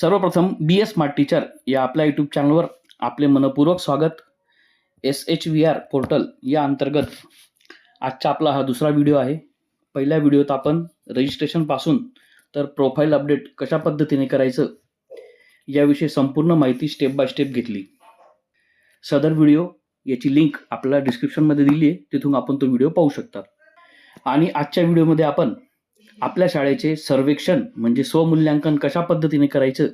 सर्वप्रथम बी S smart teacher या आपल्या यूट्यूब चॅनलवर आपले मनपूर्वक स्वागत. S H V R portal या अंतर्गत आजचा आपला हा दुसरा व्हिडिओ आहे. पहिल्या व्हिडिओत आपण रजिस्ट्रेशनपासून तर प्रोफाईल अपडेट कशा पद्धतीने करायचं याविषयी संपूर्ण माहिती स्टेप बाय स्टेप घेतली. सदर व्हिडिओ याची लिंक आपल्याला डिस्क्रिप्शनमध्ये दिली आहे. तिथून आपण तो व्हिडिओ पाहू शकता. आणि आजच्या व्हिडिओमध्ये आपण आपल्या शाळेचे सर्वेक्षण म्हणजे स्वमूल्यांकन कशा पद्धतीने करायचं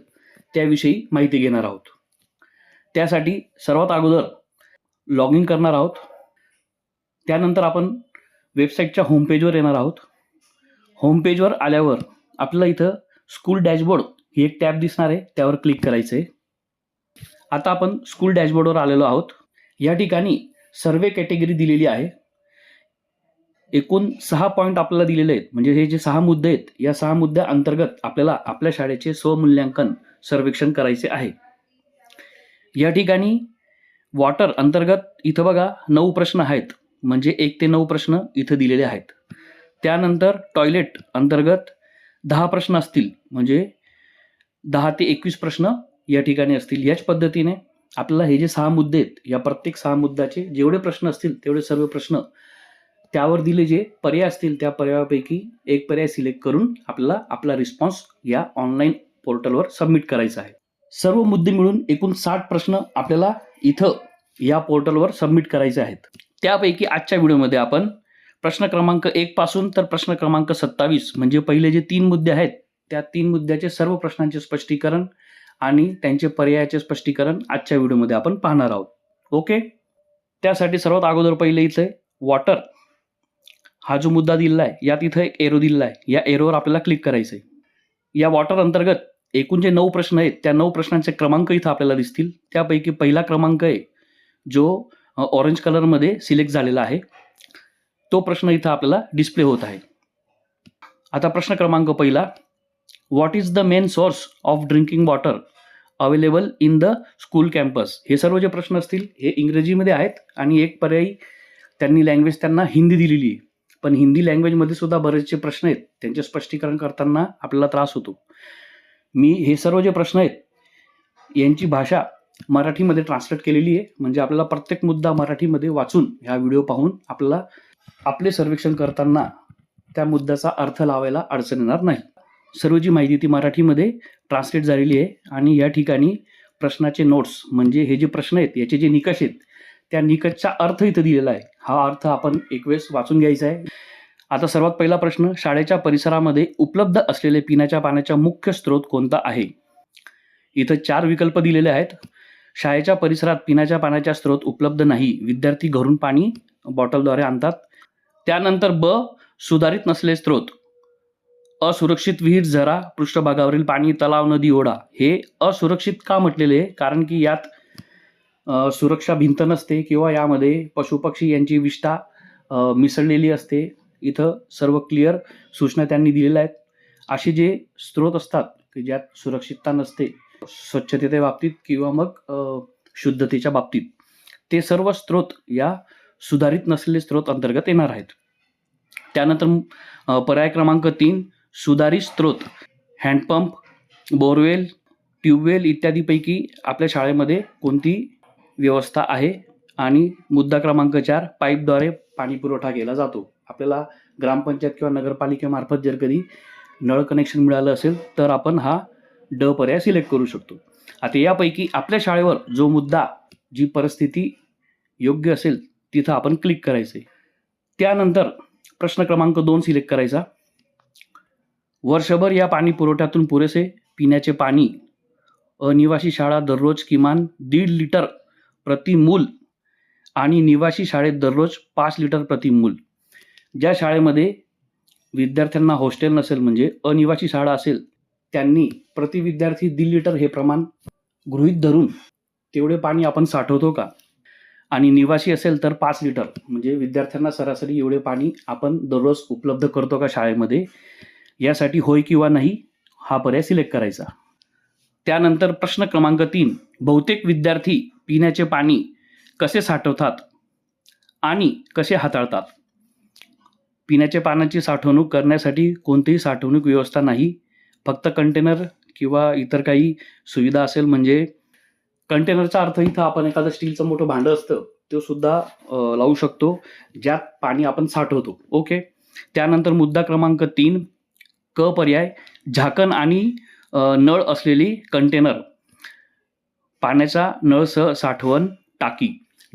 त्याविषयी माहिती घेणार आहोत. त्यासाठी सर्वात अगोदर लॉग इन करणार आहोत. त्यानंतर आपण वेबसाईटच्या होमपेजवर येणार आहोत. होमपेजवर आल्यावर आपल्याला इथं स्कूल डॅशबोर्ड ही एक टॅब दिसणार आहे त्यावर क्लिक करायचं आहे आता आपण स्कूल डॅशबोर्डवर आलेलो आहोत. या ठिकाणी सर्वे कॅटेगरी दिलेली आहे. एकूण सहा पॉईंट आपल्याला दिलेले आहेत. म्हणजे हे जे सहा मुद्दे आहेत या सहा मुद्द्या अंतर्गत आपल्याला आपल्या शाळेचे स्वमूल्यांकन सर्वेक्षण करायचे आहे. या ठिकाणी वॉटर अंतर्गत इथं बघा नऊ प्रश्न आहेत. म्हणजे एक ते नऊ प्रश्न इथं दिलेले आहेत. त्यानंतर टॉयलेट अंतर्गत दहा प्रश्न असतील. म्हणजे दहा ते एकवीस प्रश्न या ठिकाणी असतील. याच पद्धतीने आपल्याला हे जे सहा मुद्दे आहेत या प्रत्येक सहा मुद्द्याचे जेवढे प्रश्न असतील तेवढे सर्व प्रश्न त्यावर दिले जे पर्याय असतील त्या पर्यायापैकी एक पर्याय सिलेक्ट करून आपल्याला आपला रिस्पॉन्स या ऑनलाईन पोर्टलवर सबमिट करायचा आहे. सर्व मुद्दे मिळून एकूण साठ प्रश्न आपल्याला इथं या पोर्टलवर सबमिट करायचे आहेत. त्यापैकी आजच्या व्हिडिओमध्ये आपण प्रश्न क्रमांक एक पासून तर प्रश्न क्रमांक सत्तावीस म्हणजे पहिले जे तीन मुद्दे आहेत त्या तीन मुद्द्याचे सर्व प्रश्नांचे स्पष्टीकरण आणि त्यांचे पर्यायाचे स्पष्टीकरण आजच्या व्हिडिओमध्ये आपण पाहणार आहोत. ओके? त्यासाठी सर्वात अगोदर पहिले इथे वॉटर हा जो मुद्दा दिलेला आहे यात इथं एक एरो दिलेला आहे या एरोवर आपल्याला क्लिक करायचं आहे या वॉटर अंतर्गत एकूण जे नऊ प्रश्न आहेत त्या नऊ प्रश्नांचे क्रमांक इथं आपल्याला दिसतील. त्यापैकी पहिला क्रमांक आहे जो ऑरेंज कलरमध्ये सिलेक्ट झालेला आहे. तो प्रश्न इथं आपल्याला डिस्प्ले होत आहे. आता प्रश्न क्रमांक पहिला. What is the main source of drinking water available in the school campus हे सर्व जे प्रश्न असतील हे इंग्रजीमध्ये आहेत आणि एक पर्यायी त्यांनी लँग्वेज त्यांना हिंदी दिलेली आहे. पण हिंदी लँग्वेजमध्ये सुद्धा बरेचसे प्रश्न आहेत. त्यांचे स्पष्टीकरण करताना आपल्याला त्रास होतो. मी हे सर्व जे प्रश्न आहेत यांची भाषा मराठीमध्ये ट्रान्सलेट केलेली आहे. म्हणजे आपल्याला प्रत्येक मुद्दा मराठीमध्ये वाचून ह्या व्हिडिओ पाहून आपल्याला आपले सर्वेक्षण करताना त्या मुद्द्याचा अर्थ लावायला अडचण येणार नाही. सर्व जी माहिती ती मराठीमध्ये ट्रान्सलेट झालेली आहे. आणि या ठिकाणी प्रश्नाचे नोट्स म्हणजे हे जे प्रश्न आहेत याचे जे निकष आहेत त्या निकटचा अर्थ इथं दिलेला आहे. हा अर्थ आपण एक वेळेस वाचून घ्यायचा आहे. आता सर्वात पहिला प्रश्न शाळेच्या परिसरामध्ये उपलब्ध असलेले पिण्याच्या पाण्याचा मुख्य स्रोत कोणता आहे? इथं चार विकल्प दिलेले आहेत. शाळेच्या परिसरात पिण्याच्या पाण्याचा स्रोत उपलब्ध नाही. विद्यार्थी घरून पाणी बॉटलद्वारे आणतात. त्यानंतर ब सुधारित नसले स्रोत. असुरक्षित विहीर झरा पृष्ठभागावरील पाणी तलाव नदी ओढा हे असुरक्षित का म्हटलेले आहे? कारण की यात सुरक्षा भिंत नसते किंवा यामध्ये पशुपक्षी यांची विष्ठा मिसळलेली असते. इथं सर्व क्लिअर सूचना त्यांनी दिलेल्या आहेत. असे जे स्रोत असतात की ज्यात सुरक्षितता नसते स्वच्छतेच्या बाबतीत किंवा मग शुद्धतेच्या बाबतीत ते सर्व स्रोत या सुधारित नसलेले स्रोत अंतर्गत येणार आहेत. त्यानंतर पर्याय क्रमांक तीन सुधारित स्रोत हँडपंप बोरवेल ट्यूबवेल इत्यादीपैकी आपल्या शाळेमध्ये कोणती व्यवस्था आहे आणि मुद्दा क्रमांक चार पाईपद्वारे पाणी पुरवठा केला जातो. आपल्याला ग्रामपंचायत किंवा नगरपालिकेमार्फत जर कधी नळ कनेक्शन मिळालं असेल तर आपण हा ड पर्याय सिलेक्ट करू शकतो. आता यापैकी आपल्या शाळेवर जो मुद्दा जी परिस्थिती योग्य असेल तिथं आपण क्लिक करायचं त्यानंतर प्रश्न क्रमांक दोन सिलेक्ट करायचा. वर्षभर या पाणी पुरवठ्यातून पुरेसे पिण्याचे पाणी अनिवासी शाळा दररोज किमान दीड लिटर प्रति मूल आणि निवासी शाळेत दररोज पाच लिटर प्रति मूल ज्या शाळेमध्ये विद्यार्थ्यांना हॉस्टेल नसेल म्हणजे अनिवासी शाळा असेल त्यांनी प्रति विद्यार्थी दीड लिटर हे प्रमाण गृहीत धरून तेवढे पाणी आपण साठवतो का? आणि निवासी असेल तर पाच लिटर म्हणजे विद्यार्थ्यांना सरासरी एवढे पाणी आपण दररोज उपलब्ध करतो का शाळेमध्ये? यासाठी होय किंवा नाही हा पर्याय सिलेक्ट करायचा. त्यानंतर प्रश्न क्रमांक तीन बहुतेक विद्यार्थी पिण्याचे पाणी कसे साठवतात आणि कसे हाताळतात? पिण्याच्या पाण्याची साठवणूक करण्यासाठी कोणतीही साठवणूक व्यवस्था नाही. फक्त कंटेनर किंवा इतर काही सुविधा असेल म्हणजे कंटेनरचा अर्थ इथं आपण एखादं स्टीलचं मोठं भांडं असतं तो सुद्धा लावू शकतो. ज्यात पाणी आपण साठवतो. ओके त्यानंतर मुद्दा क्रमांक तीन क पर्याय झाकण आणि नळ असलेली कंटेनर. पाण्याचा नळसह साठवण टाकी.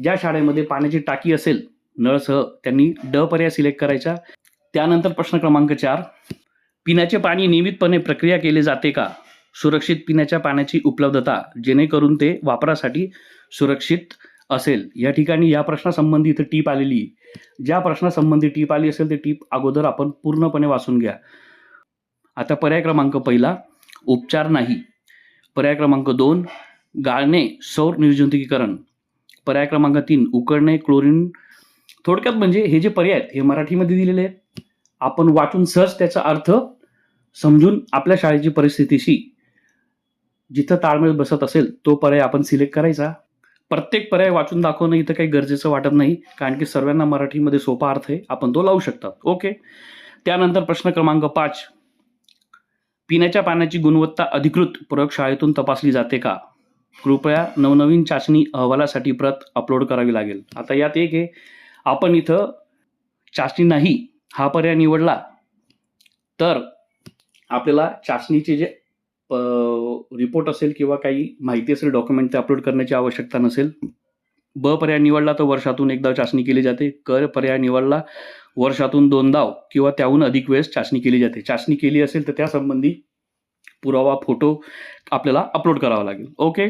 ज्या शाळेमध्ये पाण्याची टाकी असेल नळसह त्यांनी ड पर्याय सिलेक्ट करायचा. त्यानंतर प्रश्न क्रमांक चार. पिण्याचे पाणी नियमितपणे प्रक्रिया केले जाते का? सुरक्षित पिण्याच्या पाण्याची उपलब्धता जेणेकरून ते वापरासाठी सुरक्षित असेल. या ठिकाणी या प्रश्नासंबंधी इथं टीप आलेली ज्या प्रश्नासंबंधी टीप आली असेल ते टीप अगोदर आपण पूर्णपणे वाचून घ्या. आता पर्याय क्रमांक पहिला. उपचार नाही. पर्याय क्रमांक दोन गाळणे सौर निर्जंतुकीकरण. पर्याय क्रमांक तीन उकडणे क्लोरीन. थोडक्यात म्हणजे हे जे पर्याय आहेत हे मराठीमध्ये दिलेले आहेत. आपण वाचून सहज त्याचा अर्थ समजून आपल्या शाळेची परिस्थितीशी जिथं ताळमेळ बसत असेल तो पर्याय आपण सिलेक्ट करायचा. प्रत्येक पर्याय वाचून दाखवणं इथं काही गरजेचं वाटत नाही कारण की सर्वांना मराठीमध्ये सोपा अर्थ आहे आपण तो लावू शकतात ओके? त्यानंतर प्रश्न क्रमांक पाच पिण्याच्या पाण्याची गुणवत्ता अधिकृत प्रयोगशाळेतून तपासली जाते का? कृपया नवनवीन चाचणी अहवालासाठी प्रत अपलोड करावी लागेल. आता यात एक आहे आपण इथं चाचणी नाही हा पर्याय निवडला. तर आपल्याला चाचणीचे जे रिपोर्ट असेल किंवा काही माहिती असेल डॉक्युमेंट ते अपलोड करण्याची आवश्यकता नसेल ब पर्याय निवडला तर वर्षातून एकदा चाचणी केली जाते. कर पर्याय निवडला वर्षातून दोनदा किंवा त्याहून अधिक वेळेस चाचणी केली जाते. चाचणी केली असेल तर त्यासंबंधी पुरावा फोटो आपल्याला अपलोड करावा लागेल. ओके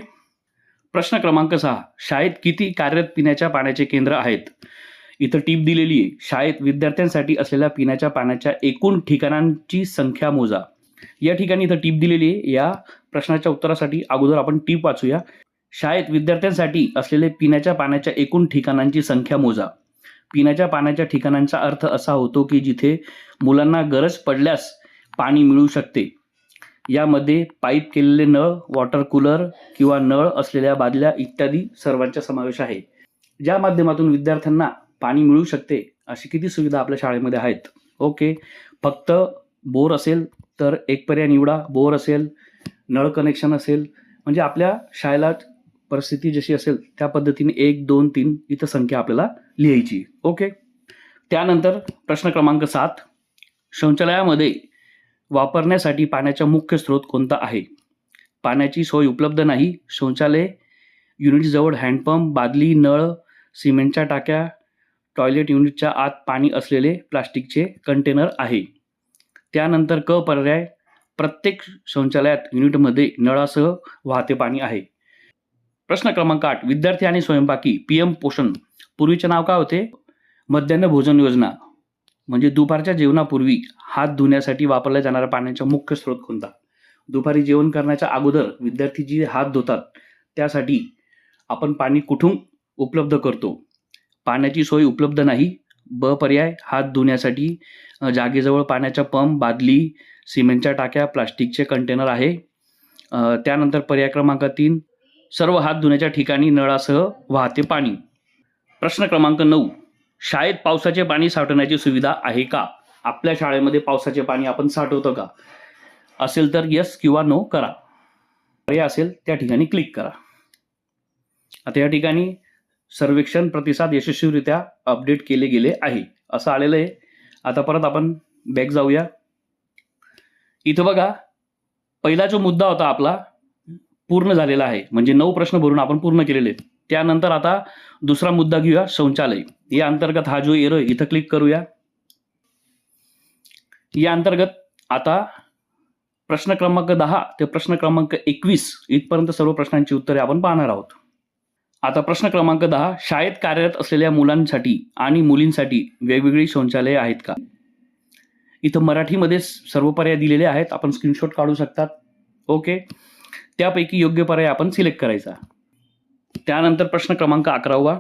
प्रश्न क्रमांक सहा. शाळेत किती कार्यरत पिण्याच्या पाण्याचे केंद्र आहेत? इथं टीप दिलेली आहे. शाळेत विद्यार्थ्यांसाठी असलेल्या पिण्याच्या पाण्याच्या एकूण ठिकाणांची संख्या मोजा. या ठिकाणी इथं टीप दिलेली आहे. या प्रश्नाच्या उत्तरासाठी अगोदर आपण टीप वाचूया. शाळेत विद्यार्थ्यांसाठी असलेले पिण्याच्या पाण्याच्या एकूण ठिकाणांची संख्या मोजा. पिण्याच्या पाण्याच्या ठिकाणांचा अर्थ असा होतो की जिथे मुलांना गरज पडल्यास पाणी मिळू शकते. यामध्ये पाईप केलेले नळ वॉटर कूलर किंवा नळ असलेल्या बादल्या इत्यादी सर्वांचा समावेश आहे. ज्या माध्यमातून विद्यार्थ्यांना पाणी मिळू शकते अशी किती सुविधा आपल्या शाळेमध्ये आहेत? ओके. फक्त बोर असेल तर एक पर्याय निवडा. बोर असेल नळ कनेक्शन असेल म्हणजे आपल्या शाळेला परिस्थिती जशी असेल त्या पद्धतीने एक दोन तीन इथं संख्या आपल्याला लिहायची. ओके त्यानंतर प्रश्न क्रमांक सात. शौचालयामध्ये वापरण्यासाठी पाण्याचा मुख्य स्रोत कोणता आहे? पाण्याची सोय उपलब्ध नाही. शौचालय युनिटजवळ हँडपंप बादली नळ सिमेंटच्या टाक्या टॉयलेट युनिटच्या आत पाणी असलेले प्लास्टिकचे कंटेनर आहे. त्यानंतर क पर्याय प्रत्येक शौचालयात युनिटमध्ये नळासह वाहते पाणी आहे. प्रश्न क्रमांक आठ विद्यार्थी आणि स्वयंपाकी पी एम पोषण. पूर्वीचे नाव काय होते? मध्यान्ह भोजन योजना. म्हणजे दुपारच्या जेवणापूर्वी हात धुण्यासाठी वापरल्या जाणाऱ्या पाण्याचा मुख्य स्रोत कोणता? दुपारी जेवण करण्याच्या अगोदर विद्यार्थी जे हात धुतात त्यासाठी आपण पाणी कुठून उपलब्ध करतो? पाण्याची सोय उपलब्ध नाही. ब पर्याय हात धुण्यासाठी जागेजवळ पाण्याचा पंप बादली सिमेंटच्या टाक्या प्लास्टिकचे कंटेनर आहे. त्यानंतर पर्याय क्रमांक तीन सर्व हात धुण्याच्या ठिकाणी नळासह वाहते पाणी. प्रश्न क्रमांक नऊ. शाळेत पावसाचे पाणी साठवण्याची सुविधा आहे का? आपल्या शाळेमध्ये पावसाचे पाणी आपण साठवतो का? असेल तर यस किंवा नो करा. पर्याय असेल त्या ठिकाणी क्लिक करा. आता या ठिकाणी सर्वेक्षण प्रतिसाद यशस्वीरित्या अपडेट केले गेले आहे. असं आलेलं आहे. आता परत आपण बॅक जाऊया. इथं बघा पहिला जो मुद्दा होता आपला पूर्ण झालेला आहे. म्हणजे नऊ प्रश्न भरून आपण पूर्ण केलेले आहेत. त्यानंतर आता दुसरा मुद्दा घेऊया शौचालय. या अंतर्गत हा जो एरो इथं क्लिक करूया. या अंतर्गत आता प्रश्न क्रमांक दहा ते प्रश्न क्रमांक एकवीस इथपर्यंत सर्व प्रश्नांची उत्तरे आपण पाहणार आहोत. आता प्रश्न क्रमांक दहा शाळेत कार्यरत असलेल्या मुलांसाठी आणि मुलींसाठी वेगवेगळी शौचालये आहेत का? इथं मराठीमध्ये सर्व पर्याय दिलेले आहेत. आपण स्क्रीनशॉट काढू शकतात. ओके त्यापैकी योग्य पर्याय आपण सिलेक्ट करायचा. त्यानंतर प्रश्न क्रमांक अकरावा.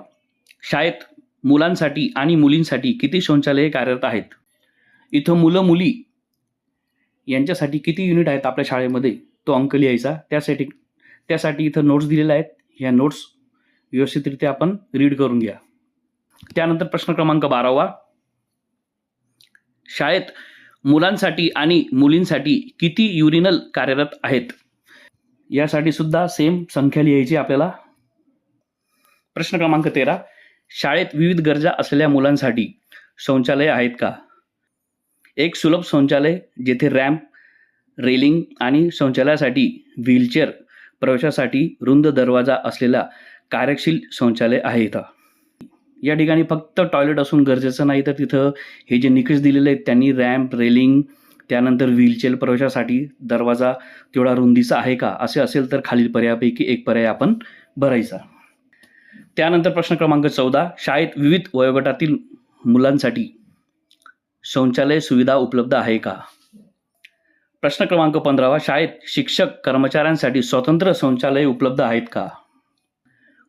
शाळेत मुलांसाठी आणि मुलींसाठी किती शौचालये कार्यरत आहेत? इथं मुलं मुली यांच्यासाठी किती युनिट आहेत आपल्या शाळेमध्ये? तो अंक लिहायचा. त्यासाठी त्यासाठी इथं नोट्स दिलेल्या आहेत. ह्या नोट्स व्यवस्थितरित्या आपण रीड करून घ्या. त्यानंतर प्रश्न क्रमांक बारावा. शाळेत मुलांसाठी आणि मुलींसाठी किती युरिनल कार्यरत आहेत? यासाठी सुद्धा सेम संख्या लिहायची आपल्याला. प्रश्न क्रमांक तेरा. शाळेत विविध गरजा असलेल्या मुलांसाठी शौचालय आहेत का? एक सुलभ शौचालय जेथे रॅम्प रेलिंग आणि शौचालयासाठी व्हीलचेअर प्रवेशासाठी रुंद दरवाजा असलेला कार्यशील शौचालय आहे इथं. या ठिकाणी फक्त टॉयलेट असून गरजेचं नाही तर तिथं हे जे निकष दिलेले आहेत त्यांनी रॅम्प रेलिंग त्यानंतर व्हीलचेअर प्रवेशासाठी दरवाजा तेवढा रुंदीचा आहे का? असे असेल तर खालील पर्यायापैकी एक पर्याय आपण भरायचा. त्यानंतर प्रश्न क्रमांक चौदा. शाळेत विविध वयोगटातील मुलांसाठी शौचालय सुविधा उपलब्ध आहे का? प्रश्न क्रमांक पंधरावा. शाळेत शिक्षक कर्मचाऱ्यांसाठी स्वतंत्र शौचालय उपलब्ध आहेत का?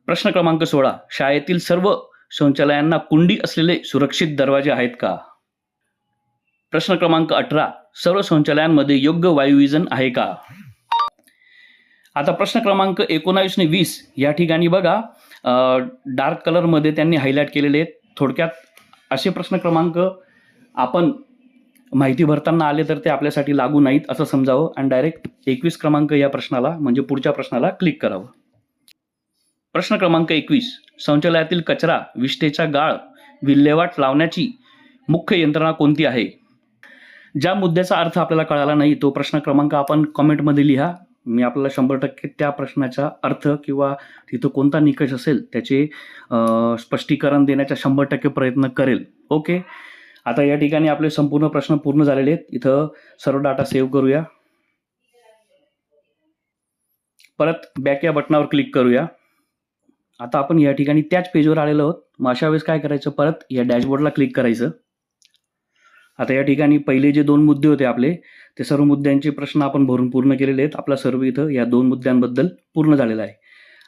प्रश्न क्रमांक सोळा. शाळेतील सर्व शौचालयांना कुंडी असलेले सुरक्षित दरवाजे आहेत का? प्रश्न क्रमांक अठरा. सर्व शौचालयांमध्ये योग्य वायुविजन आहे का? आता प्रश्न क्रमांक एकोणावीस आणि वीस. या ठिकाणी बघा डार्क कलरमध्ये त्यांनी हायलाईट केलेले आहेत. थोडक्यात असे प्रश्न क्रमांक आपण माहिती भरताना आले तर ते आपल्यासाठी लागू नाहीत असं समजावं आणि डायरेक्ट एकवीस क्रमांक या प्रश्नाला म्हणजे पुढच्या प्रश्नाला क्लिक करावं. प्रश्न क्रमांक एकवीस. शौचालयातील कचरा विष्ठेचा गाळ विल्हेवाट लावण्याची मुख्य यंत्रणा कोणती आहे? ज्या मुद्द्याचा अर्थ आपल्याला कळाला नाही तो प्रश्न क्रमांक आपण कॉमेंटमध्ये लिहा. मी आपल्याला शंभर टक्के त्या प्रश्नाचा अर्थ किंवा तिथं कोणता निकष असेल त्याचे स्पष्टीकरण देण्याचा शंभर टक्के प्रयत्न करेल. ओके? आता या ठिकाणी आपले संपूर्ण प्रश्न पूर्ण झालेले आहेत. इथं सर्व डाटा सेव्ह करूया. परत बॅक या बटनावर क्लिक करूया. आता आपण या ठिकाणी त्याच पेजवर आलेलो आहोत. मग अशा वेळेस काय करायचं? परत या डॅशबोर्डला क्लिक करायचं. आता या ठिकाणी पहिले जे दोन मुद्दे होते आपले ते सर्व मुद्द्यांचे प्रश्न आपण भरून पूर्ण केलेले आहेत. आपला सर्व इथं या दोन मुद्द्यांबद्दल पूर्ण झालेला आहे.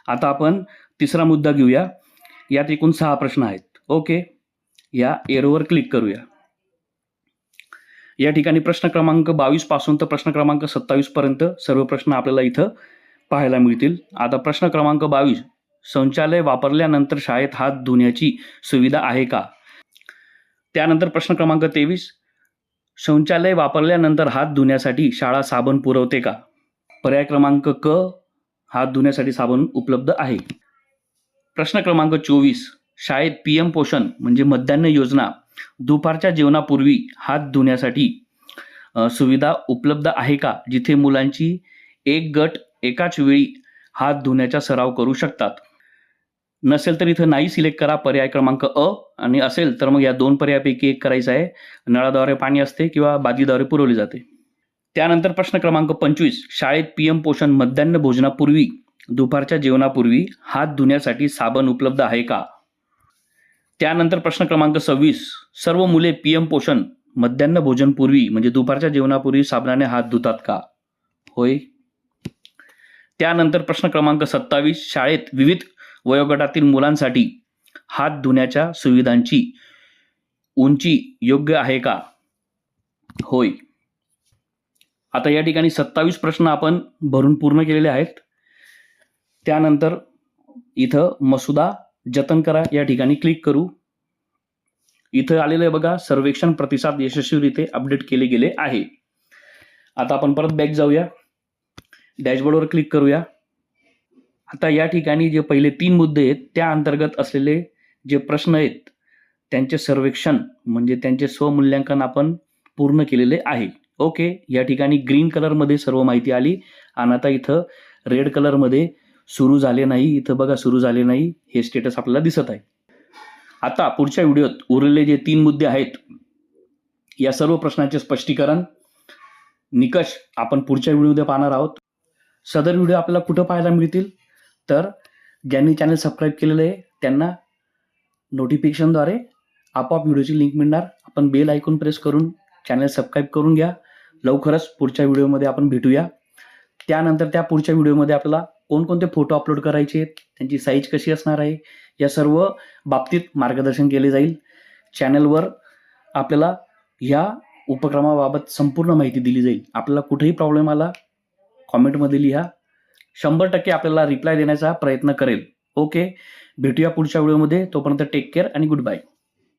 आता आपण तिसरा मुद्दा घेऊया. यात एकूण सहा प्रश्न आहेत. ओके? या एरोवर क्लिक करूया. या ठिकाणी प्रश्न क्रमांक बावीसपासून तर प्रश्न क्रमांक सत्तावीस पर्यंत सर्व प्रश्न आपल्याला इथं पाहायला मिळतील. आता प्रश्न क्रमांक बावीस. शौचालय वापरल्यानंतर शाळेत हात धुण्याची सुविधा आहे का? त्यानंतर प्रश्न क्रमांक तेवीस. शौचालय वापरल्यानंतर हात धुण्यासाठी शाळा साबण पुरवते का? पर्याय क्रमांक क हात धुण्यासाठी साबण उपलब्ध आहे. प्रश्न क्रमांक चोवीस शाळेत पी एम पोषण म्हणजे मध्यान्ह योजना दुपारच्या जेवणापूर्वी हात धुण्यासाठी सुविधा उपलब्ध आहे का? जिथे मुलांची एक गट एकाच वेळी हात धुण्याचा सराव करू शकतात. नसेल तर इथं नाही सिलेक्ट करा पर्याय क्रमांक अ. आणि असेल तर मग या दोन पर्यायापैकी एक करायचं आहे. नळाद्वारे पाणी असते किंवा बादलीद्वारे पुरवले जाते. त्यानंतर प्रश्न क्रमांक पंचवीस. शाळेत पी एम पोषण मध्यान्ह भोजनापूर्वी दुपारच्या जेवणापूर्वी हात धुण्यासाठी साबण उपलब्ध आहे का? त्यानंतर प्रश्न क्रमांक सव्वीस. सर्व मुले पी एम पोषण मध्यान्ह भोजनपूर्वी म्हणजे दुपारच्या जेवणापूर्वी साबणाने हात धुतात का? होय. त्यानंतर प्रश्न क्रमांक सत्तावीस. शाळेत विविध वयोगटातील मुलांसाठी हात धुण्याच्या सुविधांची उंची योग्य आहे का? होय. आता या ठिकाणी सत्तावीस प्रश्न आपण भरून पूर्ण केलेले आहेत. त्यानंतर इथं मसुदा जतन करा या ठिकाणी क्लिक करू. इथं आलेलं आहे बघा सर्वेक्षण प्रतिसाद यशस्वीरित्या अपडेट केले गेले आहे. आता आपण परत बॅक जाऊया. डॅशबोर्डवर क्लिक करूया. आता या ठिकाणी जे पहिले तीन मुद्दे आहेत त्या अंतर्गत असलेले जे प्रश्न आहेत त्यांचे सर्वेक्षण म्हणजे त्यांचे स्वमूल्यांकन आपण पूर्ण केलेले आहे. ओके या ठिकाणी ग्रीन कलरमध्ये सर्व माहिती आली आणि आता इथं रेड कलरमध्ये सुरू झाले नाही इथं बघा सुरू झाले नाही हे स्टेटस आपल्याला दिसत आहे. आता पुढच्या व्हिडिओत उरलेले जे तीन मुद्दे आहेत या सर्व प्रश्नांचे स्पष्टीकरण निकष आपण पुढच्या व्हिडिओमध्ये पाहणार आहोत. सदर व्हिडिओ आपल्याला कुठं पाहायला मिळतील? तर ज्यांनी चॅनल सबस्क्राईब केलेलं आहे त्यांना नोटिफिकेशनद्वारे आपोआप व्हिडिओची लिंक मिळणार. आपण बेल ऐकून प्रेस करून चॅनल सबस्क्राईब करून घ्या. लवकरच पुढच्या व्हिडिओमध्ये आपण भेटूया. त्यानंतर त्या पुढच्या व्हिडिओमध्ये आपल्याला कोणकोणते फोटो अपलोड करायचे आहेत त्यांची साईज कशी असणार आहे या सर्व बाबतीत मार्गदर्शन केले जाईल. चॅनलवर आपल्याला ह्या उपक्रमाबाबत संपूर्ण माहिती दिली जाईल. आपल्याला कुठेही प्रॉब्लेम आला कॉमेंटमध्ये लिहा. शंभर टक्के आपल्याला रिप्लाय देण्याचा प्रयत्न करेल. ओके भेटूया पुढच्या व्हिडिओमध्ये तोपर्यंत टेक केअर आणि गुड बाय